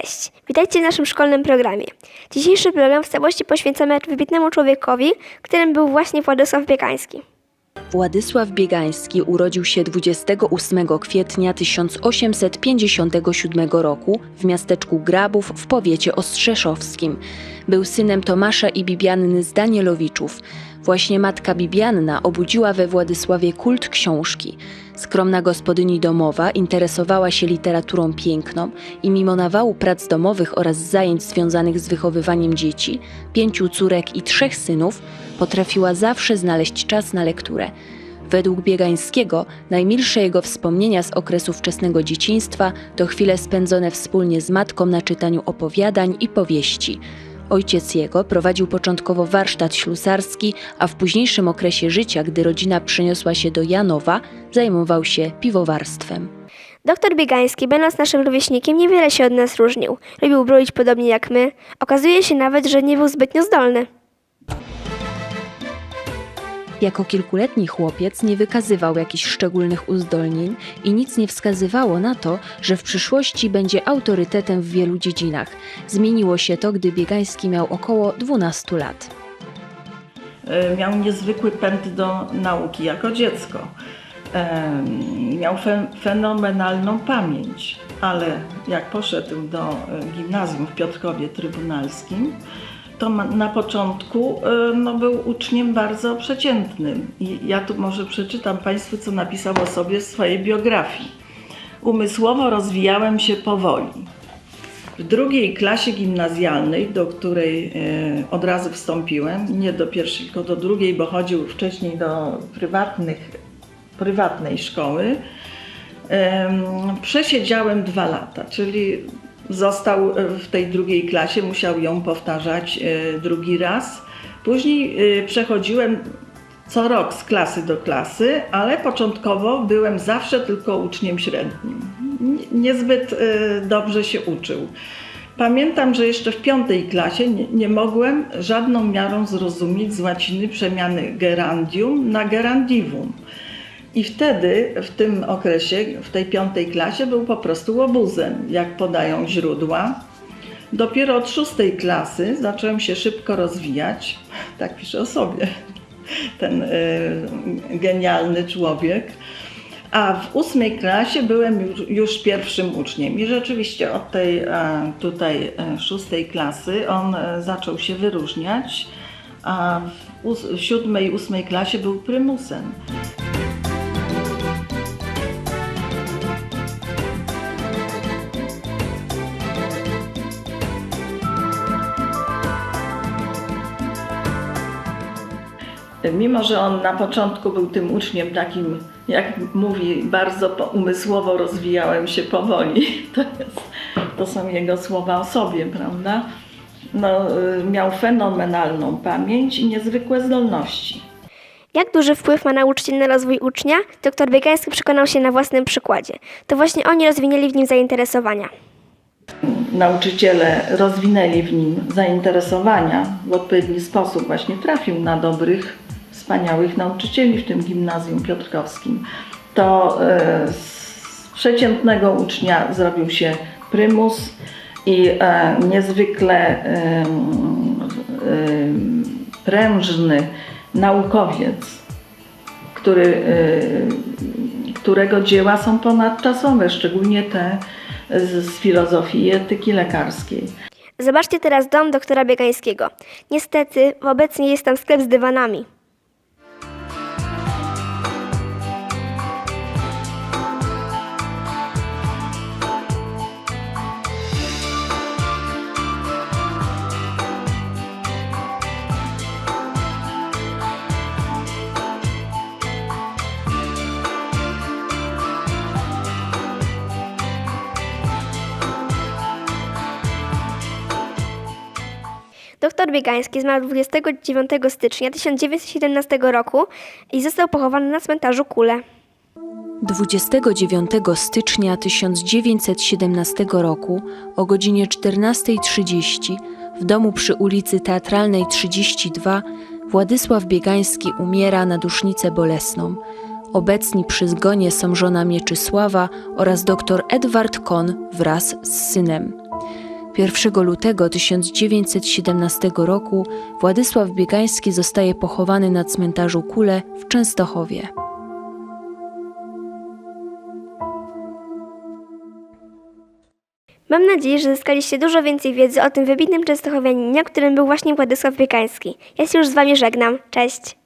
Cześć, witajcie w naszym szkolnym programie. Dzisiejszy program w całości poświęcamy wybitnemu człowiekowi, którym był właśnie Władysław Biegański. Władysław Biegański urodził się 28 kwietnia 1857 roku w miasteczku Grabów w powiecie ostrzeszowskim. Był synem Tomasza i Bibianny z Danielowiczów. Właśnie matka Bibianna obudziła we Władysławie kult książki. Skromna gospodyni domowa interesowała się literaturą piękną i mimo nawału prac domowych oraz zajęć związanych z wychowywaniem dzieci, pięciu córek i trzech synów, potrafiła zawsze znaleźć czas na lekturę. Według Biegańskiego najmilsze jego wspomnienia z okresu wczesnego dzieciństwa to chwile spędzone wspólnie z matką na czytaniu opowiadań i powieści. Ojciec jego prowadził początkowo warsztat ślusarski, a w późniejszym okresie życia, gdy rodzina przeniosła się do Janowa, zajmował się piwowarstwem. Doktor Biegański, będąc naszym rówieśnikiem, niewiele się od nas różnił. Lubił broić podobnie jak my. Okazuje się nawet, że nie był zbytnio zdolny. Jako kilkuletni chłopiec nie wykazywał jakichś szczególnych uzdolnień i nic nie wskazywało na to, że w przyszłości będzie autorytetem w wielu dziedzinach. Zmieniło się to, gdy Biegański miał około 12 lat. E, Miał niezwykły pęd do nauki jako dziecko. Em, Miał fe, fenomenalną pamięć, ale jak poszedł do e, gimnazjum w Piotrkowie Trybunalskim, to na początku e, no, był uczniem bardzo przeciętnym. I ja tu może przeczytam Państwu, co napisał o sobie w swojej biografii. Umysłowo rozwijałem się powoli. W drugiej klasie gimnazjalnej, do której e, od razu wstąpiłem, nie do pierwszej, tylko do drugiej, bo chodził wcześniej do prywatnych, prywatnej szkoły, em, przesiedziałem dwa lata, czyli został e, w tej drugiej klasie, musiał ją powtarzać e, drugi raz. Później e, przechodziłem co rok z klasy do klasy, ale początkowo byłem zawsze tylko uczniem średnim. Niezbyt dobrze się uczył. Pamiętam, że jeszcze w piątej klasie nie, nie mogłem żadną miarą zrozumieć z łaciny przemiany gerandium na gerandivum. I wtedy, w tym okresie, w tej piątej klasie, był po prostu łobuzem, jak podają źródła. Dopiero od szóstej klasy zacząłem się szybko rozwijać, tak pisze o sobie ten y, genialny człowiek. A w ósmej klasie byłem już, już pierwszym uczniem i rzeczywiście od tej e, tutaj e, szóstej klasy on zaczął się wyróżniać, a w siódmej, ósmej klasie był prymusem. Mimo, że on na początku był tym uczniem takim, jak mówi, bardzo umysłowo rozwijałem się powoli, to, jest, to są jego słowa o sobie, prawda? No, y, miał fenomenalną pamięć i niezwykłe zdolności. Jak duży wpływ ma nauczyciel na rozwój ucznia, doktor Biegański przekonał się na własnym przykładzie. To właśnie oni rozwinęli w nim zainteresowania. Nauczyciele rozwinęli w nim zainteresowania w odpowiedni sposób, właśnie trafił na dobrych, wspaniałych nauczycieli w tym gimnazjum piotrkowskim. To e, z przeciętnego ucznia zrobił się prymus i e, niezwykle prężny naukowiec, który, e, którego dzieła są ponadczasowe, szczególnie te z filozofii i etyki lekarskiej. Zobaczcie teraz dom doktora Biegańskiego. Niestety, obecnie jest tam sklep z dywanami. Doktor Biegański zmarł 29 stycznia 1917 roku i został pochowany na cmentarzu Kule. 29 stycznia 1917 roku o godzinie 14.30 w domu przy ulicy Teatralnej 32 Władysław Biegański umiera na dusznicę bolesną. Obecni przy zgonie są żona Mieczysława oraz dr Edward Kon wraz z synem. 1 lutego 1917 roku Władysław Biegański zostaje pochowany na cmentarzu Kule w Częstochowie. Mam nadzieję, że zyskaliście dużo więcej wiedzy o tym wybitnym Częstochowianinie, którym był właśnie Władysław Biekański. Ja się już z Wami żegnam. Cześć!